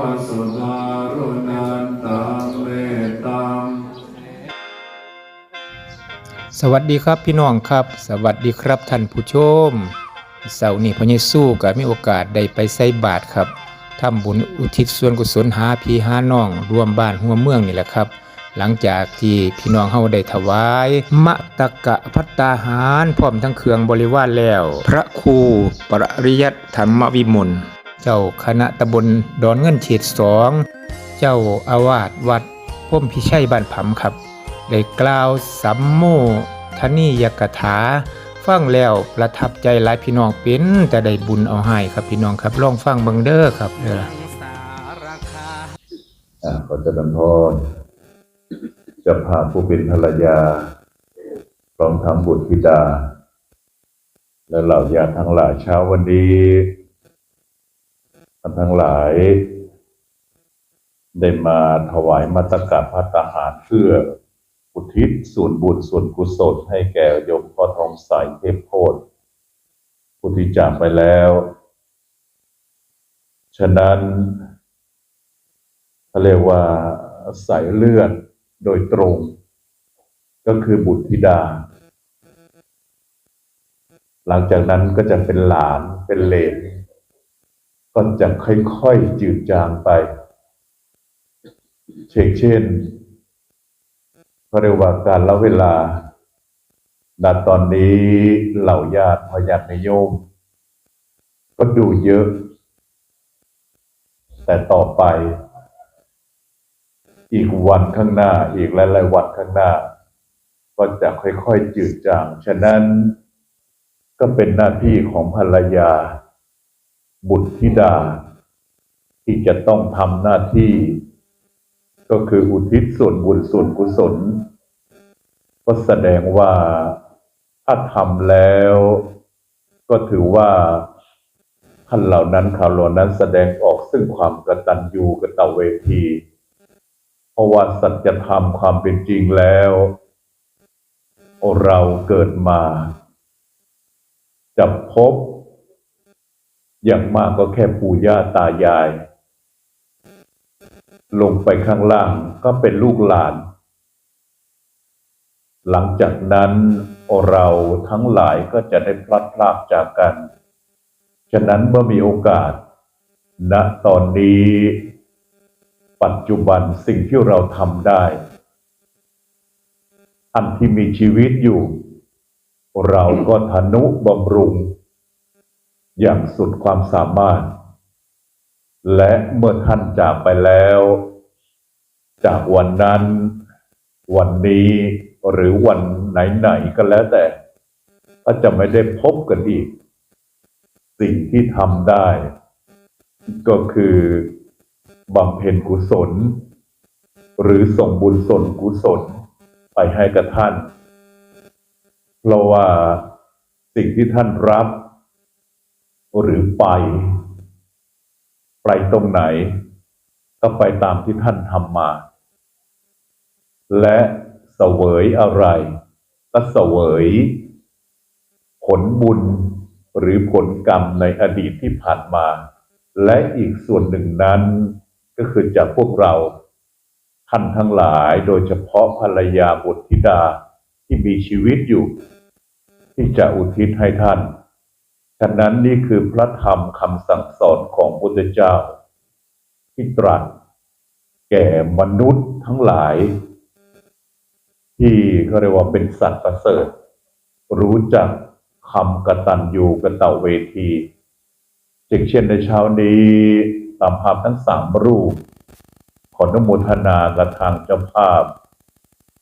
วัสสุการุนันตังเมตตังสวัสดีครับพี่น้องครับ สวัสดีครับท่านผู้ชม เสาร์นี้พระเยซูก็มีโอกาสได้ไปใส่บาตรครับทำบุญอุทิศส่วนกุศลหาพี่หาน้อง รวมบ้านหัวเมืองนี่แหละครับ หลังจากที่พี่น้องเฮาได้ถวาย มะตะกะพัตตาหาร พร้อมทั้งเครื่องบริวารแล้ว พระครูปริยัติธรรมวิมล เจ้าคณะตำบลดอนเงินเขตสองเจ้าอาวาสวัดพ่มพิชัยบ้านผำครับ ได้กล่าวสัมโมทนียกถา ฟังแล้วประทับใจหลายพี่น้องเป็นแต่ได้บุญเอาให้ครับพี่น้องครับลองฟังเบิ่งเด้อครับเด้ออ่าขอเจริญพรจะพาผู้เป็นภรรยาพร้อมทั้งบุตรธิดา และเหล่าญาติทั้งหลายเช้าวันนี้ ท่านทั้งหลาย ได้มาถวายมัตตกะพัตตาหารเพื่ออุทิศส่วนบุญส่วนกุศลให้แก่โยมพ่อทองใสเทพโพธิผู้ที่จากไปแล้ว ฉะนั้นเขาเรียกว่าสายเลือดโดยตรง ก็คือบุตรธิดา หลังจากนั้นก็จะเป็นหลานเป็นเลน ก็จะค่อยๆจืดจางไป เช่นเช่นเขาเรียกว่าการละเวลาณตอนนี้เหล่าญาติพยาธิโยม ก็ดูเยอะ แต่ต่อไป อีกวันข้างหน้า อีกหลายๆวันข้างหน้า ก็จะค่อยๆจืดจาง ฉะนั้นก็เป็นหน้าที่ของภรรยา บุตรธิดา ที่จะต้องทำหน้าที่ ก็คืออุทิศส่วนบุญส่วนกุศล ก็แสดงว่าถ้าทำแล้ว ก็ถือว่าท่านเหล่านั้นเขาเหล่านั้นแสดงออกซึ่งความกตัญญูกตเวที เพราะว่าสัจธรรมความเป็นจริงแล้วเราเกิดมา จะพบ อย่างมากก็แค่ปู่ย่าตายาย ลงไปข้างล่างก็เป็นลูกหลาน หลังจากนั้นเราทั้งหลายก็จะได้พลัดพรากจากกัน ฉะนั้นเมื่อมีโอกาสณตอนนี้ ปัจจุบันสิ่งที่เราทำได้ อันที่มีชีวิตอยู่ เราก็ทนุบำรุง อย่างสุดความสามารถ และเมื่อท่านจากไปแล้ว จากวันนั้น วันนี้หรือวันไหนๆก็แล้วแต่ก็จะไม่ได้พบกันอีก สิ่งที่ทำได้ ก็คือบำเพ็ญกุศล หรือส่งบุญส่วนกุศลไปให้กับท่าน เพราะว่าสิ่งที่ท่านรับ หรือไป ไปตรงไหน ก็ไปตามที่ท่านทำมา และเสวยอะไร ก็เสวย ผลบุญหรือผลกรรมในอดีตที่ผ่านมา และอีกส่วนหนึ่งนั้นก็คือจากพวกเราท่านทั้งหลายโดยเฉพาะภรรยาบุตรธิดาที่มีชีวิตอยู่ ที่จะอุทิศให้ท่าน ฉะนั้นนี่คือพระธรรมคำสั่งสอนของพุทธเจ้า ที่ตรัสแก่มนุษย์ทั้งหลาย ที่เขาเรียกว่าเป็นสัตว์ประเสริฐ รู้จักคำกตัญญูกตเวทีเช่นในเช้านี้ตามภาพทั้งสามรูป ขออนุโมทนากับทางเจ้าภาพ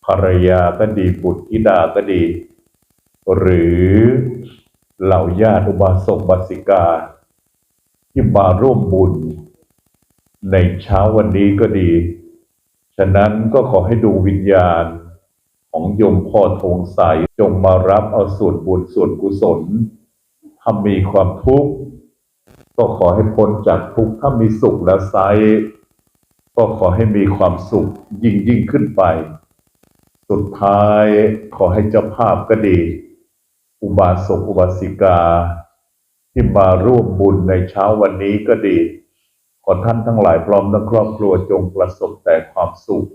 ภรรยาก็ดีบุตรธิดาก็ดี หรือ เหล่าญาติบาสกบาสิกา ที่มาร่วมบุญ ในเช้าวันนี้ก็ดี ฉะนั้นก็ขอให้ดูวิญญาณ ของโยมพ่อทงใสจงมารับเอาส่วนบุญส่วนกุศลถ้ามีความทุกข์ก็ขอให้พ้นจากทุกข์ถ้ามีสุขแล้วไซก็ขอให้มีความสุขยิ่งยิ่งขึ้นไป สุดท้ายขอให้เจ้าภาพก็ดี อุบาสกอุบาสิกา ที่มาร่วมบุญในเช้าวันนี้ก็ดี ขอท่านทั้งหลายพร้อมทั้งครอบครัวจงประสบแต่ความสุข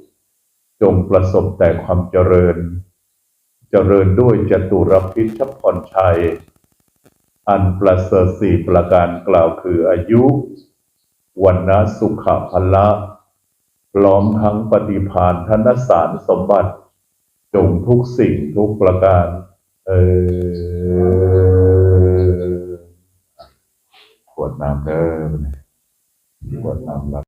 จงประสบแต่ความเจริญ เจริญด้วยจตุรพิชพรชัย อันประเสริฐสี่ประการกล่าวคืออายุวันนะสุขภละพร้อมทั้งปฏิพานธนสารสมบัติ จงทุกสิ่งทุกประการ เออขวดน้ำเด้อขวดน้ำรับ